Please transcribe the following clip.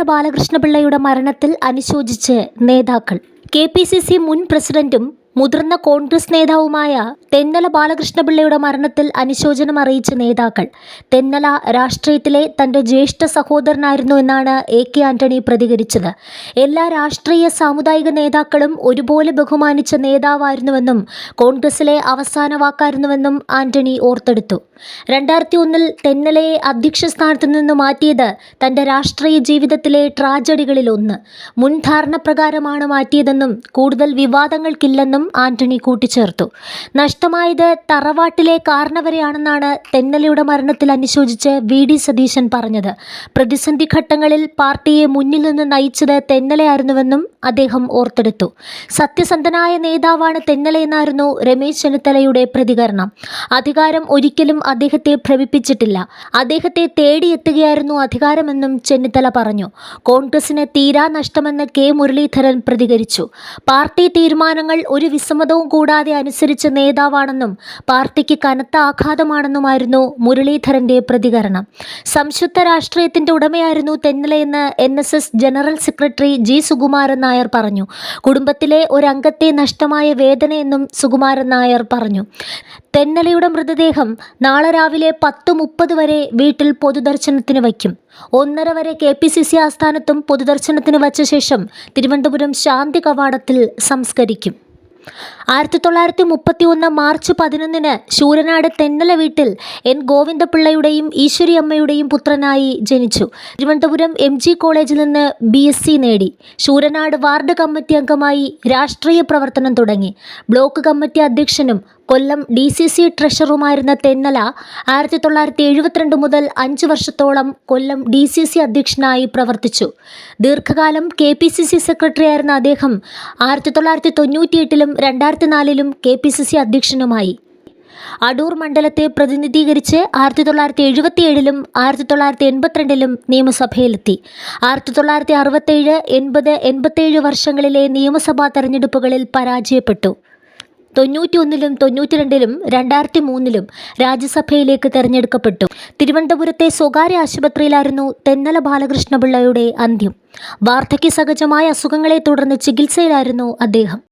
തെന്നല ബാലകൃഷ്ണപിള്ളയുടെ മരണത്തിൽ അനുശോചിച്ച് നേതാക്കൾ. K P C C മുൻ പ്രസിഡന്റും മുതിർന്ന കോൺഗ്രസ് നേതാവുമായ തെന്നല ബാലകൃഷ്ണപിള്ളയുടെ മരണത്തിൽ അനുശോചനം അറിയിച്ച നേതാക്കൾ. തെന്നല രാഷ്ട്രീയത്തിലെ തന്റെ ജ്യേഷ്ഠ സഹോദരനായിരുന്നു എന്നാണ് എ കെ ആന്റണി പ്രതികരിച്ചത്. എല്ലാ രാഷ്ട്രീയ സാമുദായിക നേതാക്കളും ഒരുപോലെ ബഹുമാനിച്ച നേതാവായിരുന്നുവെന്നും കോൺഗ്രസിലെ അവസാന വാക്കായിരുന്നുവെന്നും ആന്റണി ഓർത്തെടുത്തു. രണ്ടായിരത്തി ഒന്നിൽ തെന്നലയെ അധ്യക്ഷ സ്ഥാനത്ത് നിന്ന് മാറ്റിയത് തന്റെ രാഷ്ട്രീയ ജീവിതത്തിലെ ട്രാജഡികളിൽ ഒന്ന്. മുൻധാരണ പ്രകാരമാണ് മാറ്റിയതെന്നും കൂടുതൽ വിവാദങ്ങൾക്കില്ലെന്നും ആന്റണി കൂട്ടിച്ചേർത്തു. നഷ്ടമായത് തറവാട്ടിലെ കാരണവരെയാണെന്നാണ് തെന്നലയുടെ മരണത്തിൽ അനുശോചിച്ച് വി ഡി സതീശൻ പറഞ്ഞത്. പ്രതിസന്ധി ഘട്ടങ്ങളിൽ പാർട്ടിയെ മുന്നിൽ നിന്ന് നയിച്ചത് തെന്നലയായിരുന്നുവെന്നും അദ്ദേഹം ഓർത്തെടുത്തു. സത്യസന്ധനായ നേതാവാണ് തെന്നലയെന്നായിരുന്നു രമേശ് ചെന്നിത്തലയുടെ പ്രതികരണം. അധികാരം ഒരിക്കലും അദ്ദേഹത്തെ ഭ്രമിപ്പിച്ചിട്ടില്ല. അദ്ദേഹത്തെ തേടിയെത്തുകയായിരുന്നു അധികാരമെന്നും ചെന്നിത്തല പറഞ്ഞു. കോൺഗ്രസിന് തീരാ നഷ്ടമെന്ന് കെ മുരളീധരൻ പ്രതികരിച്ചു. പാർട്ടി തീരുമാനങ്ങൾ ഒരു വിസമ്മതവും കൂടാതെ അനുസരിച്ച നേതാവാണെന്നും പാർട്ടിക്ക് കനത്ത ആഘാതമാണെന്നുമായിരുന്നു മുരളീധരന്റെ പ്രതികരണം. സംശുദ്ധ രാഷ്ട്രീയത്തിന്റെ ഉടമയായിരുന്നു തെന്നലയെന്ന് N S S general secretary G Sukumaran Nair പറഞ്ഞു. കുടുംബത്തിലെ ഒരംഗത്തെ നഷ്ടമായ വേദനയെന്നും സുകുമാരൻ നായർ പറഞ്ഞു. തെന്നലയുടെ മൃതദേഹം നാളെ രാവിലെ പത്ത് മുപ്പത് വരെ വീട്ടിൽ പൊതുദർശനത്തിന് വയ്ക്കും. ഒന്നര വരെ കെ പി സി സി ആസ്ഥാനത്തും പൊതുദർശനത്തിന് വച്ച ശേഷം തിരുവനന്തപുരം ശാന്തി കവാടത്തിൽ സംസ്കരിക്കും. ആയിരത്തി തൊള്ളായിരത്തി മുപ്പത്തി ഒന്ന് മാർച്ച് പതിനൊന്നിന് ശൂരനാട് തെന്നല വീട്ടിൽ എൻ ഗോവിന്ദപിള്ളയുടെയും ഈശ്വരി അമ്മയുടെയും പുത്രനായി ജനിച്ചു. തിരുവനന്തപുരം എം ജി കോളേജിൽ നിന്ന് ബി എസ് സി നേടി. ശൂരനാട് വാർഡ് കമ്മിറ്റി അംഗമായി രാഷ്ട്രീയ പ്രവർത്തനം തുടങ്ങി. ബ്ലോക്ക് കമ്മിറ്റി അധ്യക്ഷനും കൊല്ലം ഡി സി സി ട്രഷറുമായിരുന്ന തെന്നല ആയിരത്തി തൊള്ളായിരത്തി എഴുപത്തിരണ്ട് മുതൽ അഞ്ച് വർഷത്തോളം കൊല്ലം ഡി സി സി അധ്യക്ഷനായി പ്രവർത്തിച്ചു. ദീർഘകാലം K P C C secretary ആയിരുന്ന അദ്ദേഹം ആയിരത്തി തൊള്ളായിരത്തി തൊണ്ണൂറ്റിയെട്ടിലും രണ്ടായിരത്തി നാലിലും കെ പി സി സി അധ്യക്ഷനുമായി. അടൂർ മണ്ഡലത്തെ പ്രതിനിധീകരിച്ച് ആയിരത്തി തൊള്ളായിരത്തി എഴുപത്തിയേഴിലും ആയിരത്തി തൊള്ളായിരത്തി എൺപത്തിരണ്ടിലും നിയമസഭയിലെത്തി. ആയിരത്തി തൊള്ളായിരത്തി അറുപത്തേഴ് എൺപത് എൺപത്തേഴ് വർഷങ്ങളിലെ നിയമസഭാ തെരഞ്ഞെടുപ്പുകളിൽ പരാജയപ്പെട്ടു. തൊണ്ണൂറ്റി ഒന്നിലും തൊണ്ണൂറ്റി രണ്ടിലും രണ്ടായിരത്തി മൂന്നിലും രാജ്യസഭയിലേക്ക് തെരഞ്ഞെടുക്കപ്പെട്ടു. തിരുവനന്തപുരത്തെ സ്വകാര്യ ആശുപത്രിയിലായിരുന്നു തെന്നല ബാലകൃഷ്ണപിള്ളയുടെ അന്ത്യം. വാർദ്ധക്യ സഹജമായ അസുഖങ്ങളെ തുടർന്ന് ചികിത്സയിലായിരുന്നു അദ്ദേഹം.